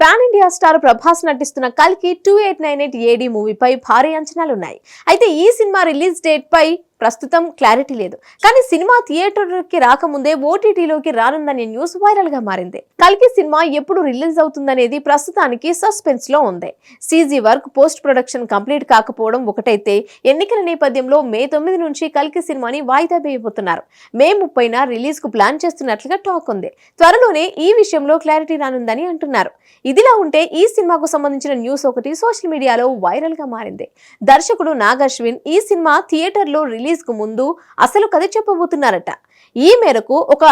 Pan India star Prabhas నటిస్తున్న కల్కి two eight nine eight A D మూవీపై భారీ అంచనాలున్నాయి. అయితే ఈ సినిమా రిలీజ్ డేట్ పై ప్రస్తుతం క్లారిటీ లేదు. కానీ సినిమా థియేటర్కి రాకముందే ఓటీటీలోకి రానుందనే న్యూస్ వైరల్గా మారింది. కల్కి సినిమా ఎప్పుడు రిలీజ్ అవుతుందనేది ప్రస్తుతానికి సస్పెన్స్లో ఉంది. CG work post production complete కాకపోవడం ఒకటైతే ఎన్నికల నేపథ్యంలో మే తొమ్మిది నుంచి కల్కి సినిమాని వాయిదా వేయబోతున్నారు. మే ముప్పైన రిలీజ్కు ప్లాన్ చేస్తున్నట్లుగా టాక్ ఉంది. త్వరలోనే ఈ విషయంలో క్లారిటీ రానుందని అంటున్నారు. ఇదిలా ఉంటే ఈ సినిమాకు సంబంధించిన న్యూస్ ఒకటి సోషల్ మీడియాలో వైరల్గా మారింది. దర్శకుడు నాగ్ అశ్విన్ ఈ సినిమా థియేటర్లో రిలీజ్ కు ముందు అసలు కథ చెప్పబోతున్నారట. ఈ మేరకు ఒక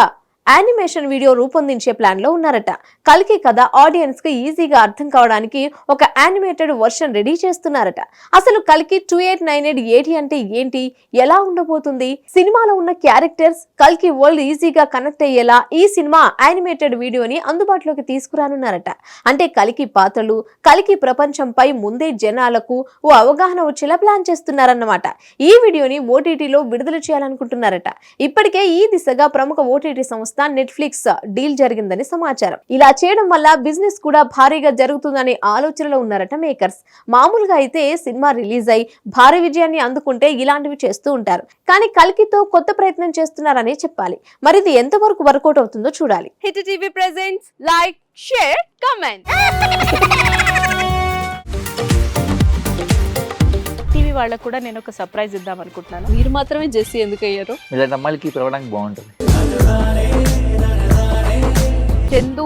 యానిమేషన్ వీడియో రూపొందించే ప్లాన్లో ఉన్నారట. కల్కి కథ ఆడియన్స్కి ఈజీగా అర్థం కావడానికి ఒక యానిమేటెడ్ వర్షన్ రెడీ చేస్తున్నారట. అసలు కల్కి టూ ఎయిట్ నైన్ ఎయిట్ ఏటి అంటే ఏంటి? ఎలా ఉండబోతుంది? సినిమాలో ఉన్న క్యారెక్టర్స్ కల్కి వరల్డ్ ఈజీగా కనెక్ట్ అయ్యేలా ఈ సినిమా యానిమేటెడ్ వీడియోని అందుబాటులోకి తీసుకురానున్నారట. అంటే కలికి పాత్రలు కలికి ప్రపంచంపై ముందే జనాలకు ఓ అవగాహన వచ్చేలా ప్లాన్ చేస్తున్నారన్నమాట. ఈ వీడియోని ఓటీటీలో విడుదల చేయాలనుకుంటున్నారట. ఇప్పటికే ఈ దిశగా ప్రముఖ ఓటీటీ సంస్థ నెట్ఫ్లిక్స్ డీల్ జరిగిందని సమాచారం. ఇలా చేయడం వల్ల బిజినెస్ కూడా భారీగా జరుగుతుందనే ఆలోచనలో ఉన్నారట మేకర్స్. మామూలుగా అయితే సినిమా రిలీజ్ అయి భారీ విజయాన్ని అందుకుంటే ఇలాంటివి చేస్తూ ఉంటారు. కానీ కల్కితో కొత్త ప్రయత్నం చేస్తున్నారనే చెప్పాలి. మరి ఇది ఎంతవరకు వర్కౌట్ అవుతుందో చూడాలి. Hit TV presents like share comment TV వాళ్ళకు కూడా నేను ఒక సర్ప్రైజ్ ఇద్దాం అనుకుంటున్నాను. మీరు మాత్రమే జెస్సీ ఎందుకు అయ్యారు? ఇలాంటి అమ్మాయిలకి పిలవడానికి బాగుంటుంది.